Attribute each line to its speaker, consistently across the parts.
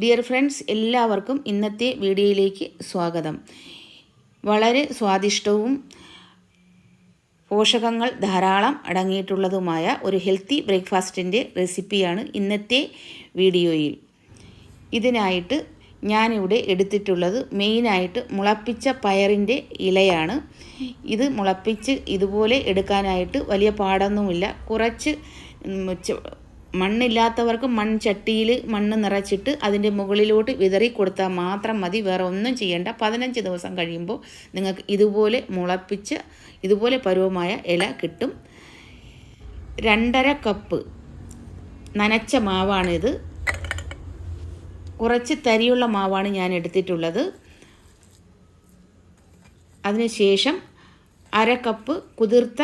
Speaker 1: Dear friends എല്ലാവർക്കും ഇന്നത്തെ വീഡിയോയിലേക്ക് സ്വാഗതം. വളരെ സ്വാദിഷ്ടവും പോഷകങ്ങൾ ധാരാളം അടങ്ങിയിട്ടുള്ളതുമായ ഒരു ഹെൽത്തി ബ്രേക്ക്ഫാസ്റ്റിന്റെ റെസിപ്പിയാണ് ഇന്നത്തെ വീഡിയോയിൽ. ഇതിനായിട്ട് ഞാനിവിടെ എടുത്തിട്ടുള്ളത് മെയിനായിട്ട് മുളപ്പിച്ച പയറിന്റെ ഇലയാണ്. ഇത് മുളപ്പിച്ച് ഇതുപോലെ എടുക്കാനായിട്ട് വലിയ പാടൊന്നുമില്ല. കുറച്ച് മണ്ണില്ലാത്തവർക്ക് മൺചട്ടിയിൽ മണ്ണ് നിറച്ചിട്ട് അതിന്റെ മുകളിലോട്ട് വിതറി കൊടുത്താൽ മാത്രം മതി. വേറെ ഒന്നും ചെയ്യേണ്ട. പതിനഞ്ച് ദിവസം കഴിയുമ്പോൾ നിങ്ങൾക്ക് ഇതുപോലെ മുളപ്പിച്ച് ഇതുപോലെ പരുവമായ ഇല കിട്ടും. രണ്ടര കപ്പ് നനച്ച മാവാണിത്. കുറച്ച് തരിയുള്ള മാവാണ് ഞാൻ എടുത്തിട്ടുള്ളത്. അതിനുശേഷം അര കപ്പ് കുതിർത്ത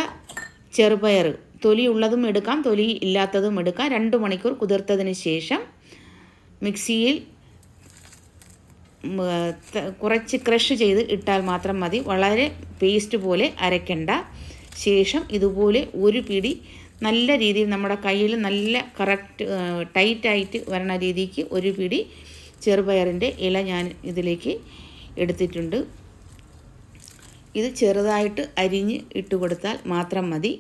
Speaker 1: ചെറുപയർ തൊലി ഉള്ളതും എടുക്കാം തൊലി ഇല്ലാത്തതും എടുക്കാം. രണ്ട് മണിക്കൂർ കുതിർത്തതിന് ശേഷം മിക്സിയിൽ കുറച്ച് ക്രഷ് ചെയ്ത് ഇട്ടാൽ മാത്രം മതി. വളരെ പേസ്റ്റ് പോലെ അരയ്ക്കണ്ട. ശേഷം ഇതുപോലെ ഒരു പിടി നല്ല രീതിയിൽ നമ്മുടെ കയ്യിൽ നല്ല കറക്റ്റ് ടൈറ്റായിട്ട് വരണ രീതിക്ക് ഒരു പിടി ചെറുപയറിന്റെ ഇല ഞാൻ ഇതിലേക്ക് എടുത്തിട്ടുണ്ട്. ഇത് ചെറുതായിട്ട് അരിഞ്ഞ് ഇട്ട് കൊടുത്താൽ മാത്രം മതി.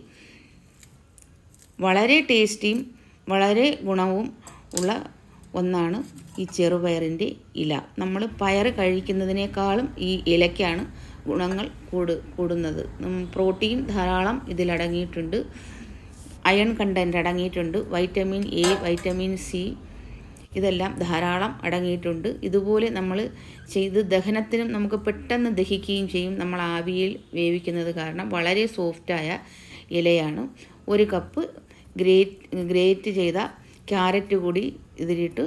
Speaker 1: വളരെ ടേസ്റ്റിയും വളരെ ഗുണവും ഉള്ള ഒന്നാണ് ഈ ചെറുപയറിന്റെ ഇല. നമ്മൾ പയർ കഴിക്കുന്നതിനേക്കാളും ഈ ഇലയ്ക്കാണ് ഗുണങ്ങൾ കൂട് കൂടുന്നത്. പ്രോട്ടീൻ ധാരാളം ഇതിലടങ്ങിയിട്ടുണ്ട്. അയൺ കണ്ടന്റ് അടങ്ങിയിട്ടുണ്ട്. വൈറ്റമിൻ എ വൈറ്റമിൻ സി ഇതെല്ലാം ധാരാളം അടങ്ങിയിട്ടുണ്ട്. ഇതുപോലെ നമ്മൾ ചെയ്ത് ദഹനത്തിനും നമുക്ക് പെട്ടെന്ന് ദഹിക്കുകയും ചെയ്യും. നമ്മൾ ആവിയിൽ വേവിക്കുന്നത് കാരണം വളരെ സോഫ്റ്റായ ഇലയാണ്. ഒരു കപ്പ് ഗ്രേറ്റ് ഗ്രേറ്റ് ചെയ്ത ക്യാരറ്റ് കൂടി ഇതിലിട്ട്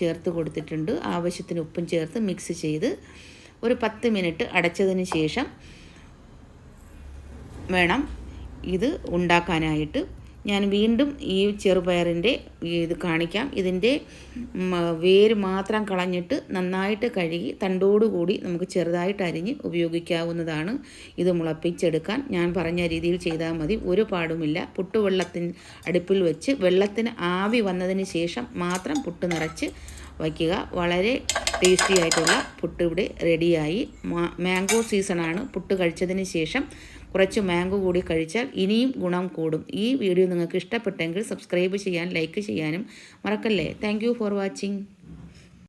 Speaker 1: ചേർത്ത് കൊടുത്തിട്ടുണ്ട്. ആവശ്യത്തിന് ഉപ്പും ചേർത്ത് മിക്സ് ചെയ്ത് ഒരു പത്ത് മിനിറ്റ് അടച്ചതിന് ശേഷം വേണം ഇത് ഉണ്ടാക്കാനായിട്ട്. ഞാൻ വീണ്ടും ഈ ചെറുപയറിന്റെ ഇത് കാണിക്കാം. ഇതിന്റെ വേര് മാത്രം കളഞ്ഞിട്ട് നന്നായിട്ട് കഴുകി തണ്ടോടുകൂടി നമുക്ക് ചെറുതായിട്ട് അരിഞ്ഞ് ഉപയോഗിക്കാവുന്നതാണ് ഇത് മുളപ്പിച്ചെടുക്കാൻ. ഞാൻ പറഞ്ഞ രീതിയിൽ ചെയ്താൽ മതി. ഒരു പാടുമില്ല. പുട്ടുവെള്ളത്തിന് അടുപ്പിൽ വെച്ച് വെള്ളത്തിന് ആവി വന്നതിന് ശേഷം മാത്രം പുട്ട് നിറച്ച് വയ്ക്കുക. വളരെ ടേസ്റ്റി ആയിട്ടുള്ള പുട്ട് ഇവിടെ റെഡിയായി. മാംഗോ സീസണാണ്. പുട്ട് കഴിച്ചതിന് ശേഷം കുറച്ച് മാങ്കോ കൂടി കഴിച്ചാൽ ഇനിയും ഗുണം കൂടും. ഈ വീഡിയോ നിങ്ങൾക്ക് ഇഷ്ടപ്പെട്ടെങ്കിൽ സബ്സ്ക്രൈബ് ചെയ്യാൻ ലൈക്ക് ചെയ്യാനും മറക്കല്ലേ. Thank for watching.